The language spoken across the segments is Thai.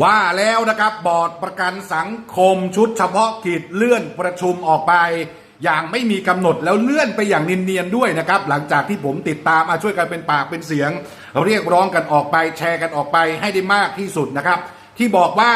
ว่าแล้วนะครับบอร์ดประกันสังคมชุดเฉพาะกิจเลื่อนประชุมออกไป อย่างไม่มีกำหนดแล้วเลื่อนไปอย่างเนียนๆด้วยนะครับ หลังจากที่ผมติดตามมาช่วยกันเป็นปากเป็นเสียง เรียกร้องกันออกไปแชร์กันออกไปให้ได้มากที่สุดนะครับ ที่บอกว่า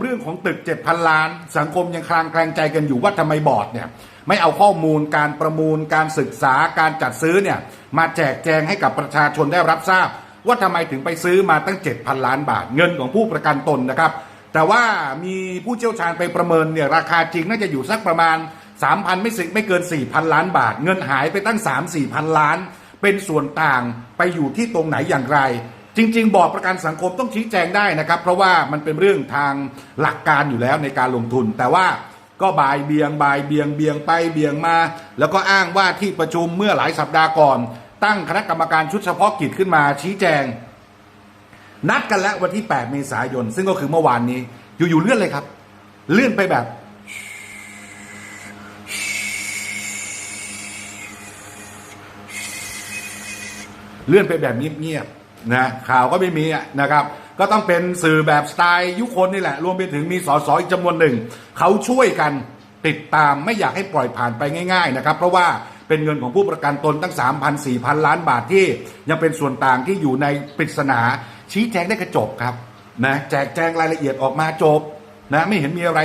เรื่องของตึก7,000ล้าน สังคมยังคลางแคลงใจกันอยู่ว่าทำไมบอร์ดเนี่ยไม่เอาข้อมูลการประมูลการศึกษาการจัดซื้อเนี่ยมาแจกแจงให้กับประชาชนได้รับทราบ ว่าทำไมถึงไปซื้อมาตั้ง 7,000 ล้านบาท เงินของผู้ประกันตนนะครับ แต่ว่ามีผู้เชี่ยวชาญไปประเมินเนี่ยราคาจริงน่าจะอยู่สักประมาณ 3,000 ไม่สิไม่เกิน 4,000 ล้านบาท เงินหายไปตั้ง 3-4,000 ล้าน เป็นส่วนต่างไปอยู่ที่ตรงไหนอย่างไรจริงๆ บอร์ดประกันสังคมต้องชี้แจงได้นะครับ เพราะว่ามันเป็นเรื่องทางหลักการอยู่แล้วในการลงทุน แต่ว่าก็บายเบียงบายเบียงเบียงไปเบียงมา แล้วก็อ้างว่าที่ประชุมเมื่อหลายสัปดาห์ก่อน ตั้งคณะกรรมการชุดเฉพาะกิจขึ้นมาชี้แจง นัดกันแล้ววันที่ 8 เมษายน ซึ่งก็คือเมื่อวานนี้ อยู่ๆเลื่อนเลยครับ เลื่อนไปแบบเลื่อนไปแบบเงียบๆนะข่าวก็ไม่มีนะครับ ก็ต้องเป็นสื่อแบบสไตล์ยุคนนี่แหละ รวมไปถึงมีสสอีกจำนวนหนึ่ง เขาช่วยกันติดตามไม่อยากให้ปล่อยผ่านไปง่าย ๆ นะครับ เพราะว่า เป็นเงินของผู้ประกันตนตั้ง 3,000 4 0 0 ล้านบาทที่ ยังเป็นส่วนต่างที่อยู่ในปริศนา ชี้แจงได้กระจบครับนะแจกแจงรายละเอียดออกมาจบนะไม่เห็นมีอะไร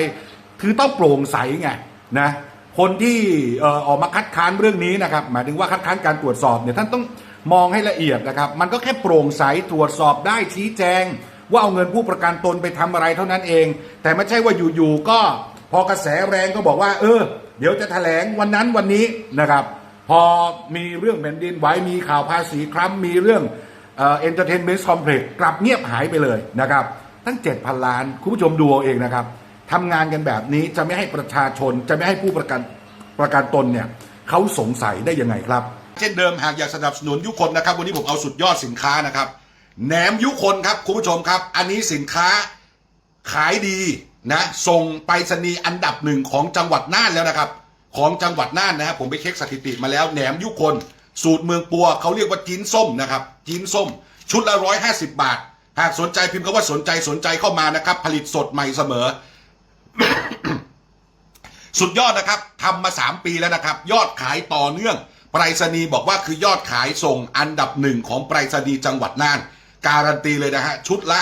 คือต้องโปร่งใสไงนะคนที่ออออกมาคัดค้านเรื่องนี้นะครับหมายถึงว่าคัดค้านการตรวจสอบเนี่ยท่านต้องมองให้ละเอียดนะครับ มันก็แค่โปร่งใสตรวจสอบได้ชี้แจง ว่าเอาเงินผู้ประกันตนไปทำอะไรเท่านั้นเอง แต่ไม่ใช่ว่าอยู่ๆก็พอกระแสแรงก็บอกว่า เออ เดี๋ยวจะแถลงวันนั้นวันนี้นะครับ พอมีเรื่องแผ่นดินไหวมีข่าวภาษีครั้มมีเรื่องเอ่อ entertainment complex กลับเงียบหายไปเลยนะครับ ตั้ง 7,000 ล้าน คุณผู้ชมดูเอาเองนะครับทำงานกันแบบนี้จะไม่ให้ประชาชนจะไม่ให้ผู้ประกันประกันตนเนี่ยเขาสงสัยได้ยังไงครับ เช่นเดิมหากอยากสนับสนุนยุคนนะครับ วันนี้ผมเอาสุดยอดสินค้านะครับแหนมยุคนครับคุณผู้ชมครับ อันนี้สินค้าขายดี นะส่งไปรษณีย์อันดับหนึ่งของจังหวัดน่านแล้วนะครับ ของจังหวัดน่านนะครับผมไปเช็คสถิติมาแล้วแหนมยุคน สูตรเมืองปัวเขาเรียกว่าจีนส้มนะครับจีนส้ม ชุดละร้อยห้าสิบบาท หากสนใจพิมพ์คำว่าสนใจสนใจเข้ามานะครับ ผลิตสดใหม่เสมอ สุดยอดนะครับทำมา3ปีแล้วนะครับ ยอดขายต่อเนื่องไปรษณีย์บอกว่าคือยอดขายส่งอันดับหนึ่งของไปรษณีย์จังหวัดน่าน การันตีเลยนะฮะชุดละ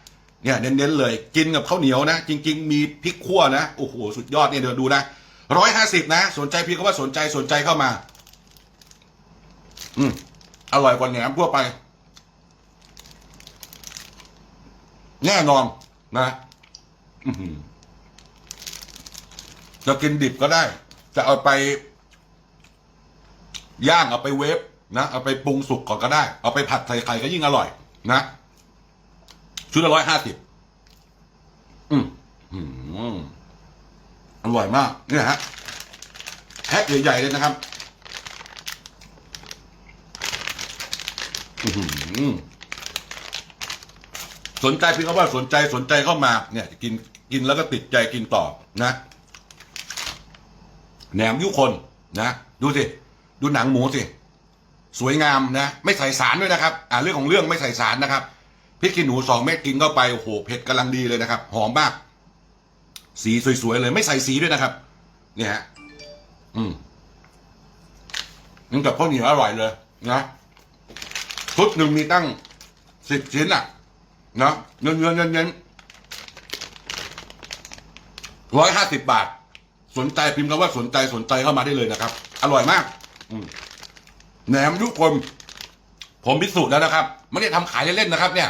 เนี่ยเน้นๆเลย กินกับข้าวเหนียวนะ จริง ๆ มีพริกขั่วนะโอ้โหสุดยอดเนี่ยเดี๋ยวดูนะร้อยห้าสิบนะ สนใจพี่ก็ว่าสนใจสนใจเข้ามา อืมอร่อยกว่าแหนมทั่วไป แน่นอนนะจะกินดิบก็ได้ จะเอาไป ย่างเอาไปเวฟนะเอาไปปรุงสุกก่อนก็ได้ เอาไปผัดใส่ไข่ก็ยิ่งอร่อย นะ ชุดละร้อยห้าสิบอืมอร่อยมากเนี่ยฮะแพ็คใหญ่ๆเลยนะครับอือหือสนใจเพียงเขาว่าสนใจสนใจเข้ามา เนี่ยกินกินแล้วก็ติดใจกินต่อนะแหนมยุคนนะดูสิดูหนังหมูสิสวยงามนะ ไม่ใส่สารด้วยนะครับ อ่าเรื่องของเรื่องไม่ใส่สารนะครับ พริกขี้หนูสองเม็ดกินเข้าไปโอ้โหเผ็ดกำลังดีเลยนะครับ หอมมาก สีสวยๆเลยไม่ใส่สีด้วยนะครับ เนี่ยฮะอืมนี่กับข้าวเหนียวอร่อยเลยนะชุดหนึ่งมีตั้งสิบชิ้นอะนะเงินเงินเงินเงินร้อยห้าสิบบาท สนใจพิมพ์คำว่าสนใจสนใจเข้ามาได้เลยนะครับ อร่อยมากอแหนมทุกคน ผมพิสูจน์แล้วนะครับ ไม่ได้ทำขายเล่นๆนะครับ เนี่ย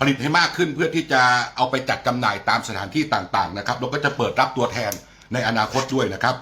ผลิตให้มากขึ้นเพื่อที่จะเอาไปจัดจำหน่ายตามสถานที่ต่างๆนะครับแล้วก็จะเปิดรับตัวแทนในอนาคตด้วยนะครับ